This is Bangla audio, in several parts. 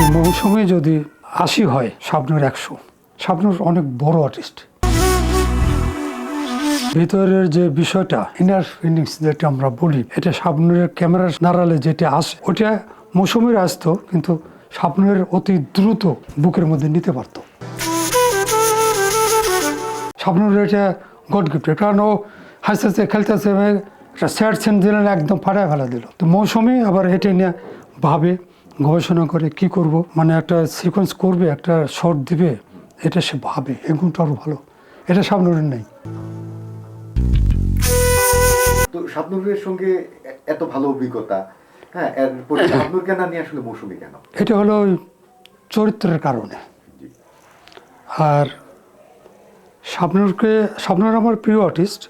এই মৌসুমে যদি আশি হয় শাবনুর একশো। শাবনুর অনেক বড় আর্টিস্ট ভিতরের যে বিষয়টা ইনার ফিলিংস যেটা আমরা বলি, এটা শাবনুরের ক্যামেরার নাড়ালে যেটা আসে, ওটা মৌসুমের আসতো, কিন্তু শাবনুরের অতি দ্রুত বুকের মধ্যে নিতে পারতো। শাবনুরের এটা গড গিফট কারণ ও হাসতে হাসতে খেলতেছে একটা স্যাড সেন দিলেন, একদম ফাটায় ফেলা দিল। তো মৌসুমে আবার হেঁটে নিয়ে ভাবে গবেষণা করে কি করব মানে একটা সিকোয়েন্স করবে একটা শর্ট দিবে এটা সে ভাবে এগুনটা আরও ভালো। এটা শাবনুরের নেই। তো শাবনুরের সঙ্গে এত ভালো অভিজ্ঞতা হ্যাঁ এরপরে শাবনুরকে না নিয়ে আসলে মৌসুমি কেন? এটা হলো ওই চরিত্রের কারণে। আর শাবনুরকে শাবনুর আমার প্রিয় আর্টিস্ট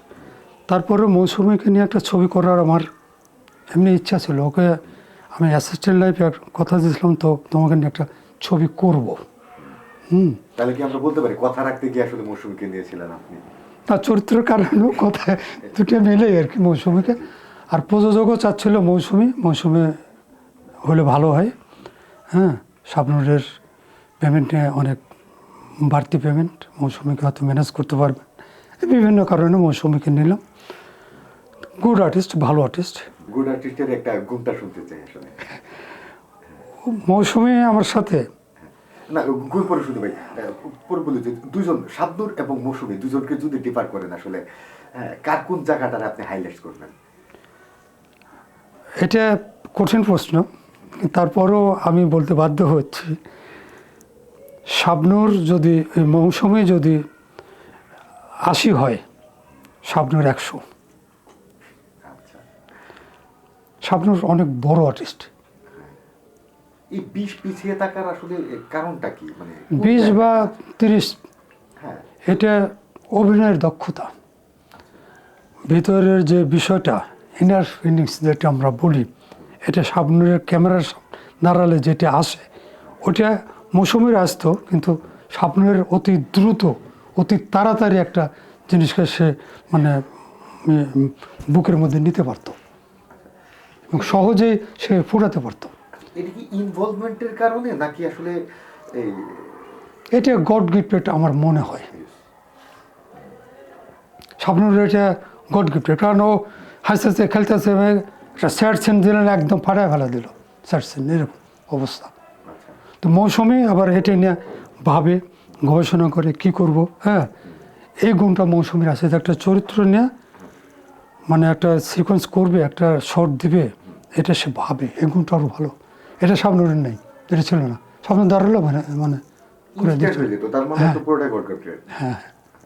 তারপরে মৌসুমীকে নিয়ে একটা ছবি করার আমার এমনি ইচ্ছা ছিল। ওকে আমি অ্যাসিস্ট্যান্ট লাইফে কথা দিয়েছিলাম তো তোমাকে নিয়ে একটা ছবি করব। হুম? তাহলে কি আমরা বলতে পারি কথা রাখতে গিয়ে আসলে মৌসুমিকে নিয়েছিলেন আপনি? তার চরিত্রের কারণেও কথা দুটো মিলে আর কি মৌসুমীকে। আর প্রযোজকও চাচ্ছিল মৌসুমি মৌসুমে হলে ভালো হয়। হ্যাঁ শাবনুরের পেমেন্ট নিয়ে অনেক বাড়তি পেমেন্ট মৌসুমিকে হয়তো ম্যানেজ করতে পারবে। বিভিন্ন কারণে মৌসুমিকে নিলাম। গুড আর্টিস্ট ভালো আর্টিস্ট গুড আর্টিস্টের একটা গুণটা শুনতে চাই আসলে। মৌসুমি আমার সাথে। না গুণ পরে শুনতে ভাই পরে বলি যে দুজন শাবনুর এবং মৌসুমি দুজনকে যদি ডিফার করেন আসলে হ্যাঁ, কার কোন জায়গাটার আপনি হাইলাইট করবেন? এটা কঠিন প্রশ্ন তারপরও আমি বলতে বাধ্য হচ্ছি। শাবনুর যদি মৌসুমে যদি আশি হয় শাবনুর একশো। শাবনুর অনেক বড় আর্টিস্ট এই বিষ পিছিয়ে থাকার আসলে কারণটা কি? মানে বিশ বা তিরিশ হ্যাঁ। এটা অভিনয়ের দক্ষতা। ভিতরের যে বিষয়টা ইনার ফিলিংস যেটা আমরা বলি এটা শাবনুরের ক্যামেরার দাঁড়ালে যেটা আসে ওটা মৌসুমের আসতো কিন্তু শাবনুরের অতি দ্রুত অতি তাড়াতাড়ি একটা জিনিসকে সে মানে বুকের মধ্যে নিতে পারতো। এবং সহজেই সে ফুটাতে পারতো। এটা কি ইনভলভমেন্টের কারণে নাকি আসলে এটা গড গিফটেড আমার মনে হয়। স্বপ্নের এটা গড গিফটেড কারণ ও হাসতে হাসতে খেলতেছে একটা স্যাড সেন দিলেন একদম ফাটায় ফেলা দিল। স্যাড সেন এরকম অবস্থা। আচ্ছা। তো মৌসুমে আবার হেঁটে নিয়ে ভাবে গবেষণা করে কি করব হ্যাঁ? এই গুণটা মৌসুমীর আছে। একটা চরিত্র নিয়ে মানে একটা সিকোয়েন্স করবে একটা শর্ট দিবে এটা সে ভাবে এই গুণটা আরও ভালো। এটা সামনের নেই এটা ছিল না। সামনে দাঁড়াল মানে মানে করে তার মানে হ্যাঁ। হ্যাঁ হ্যাঁ।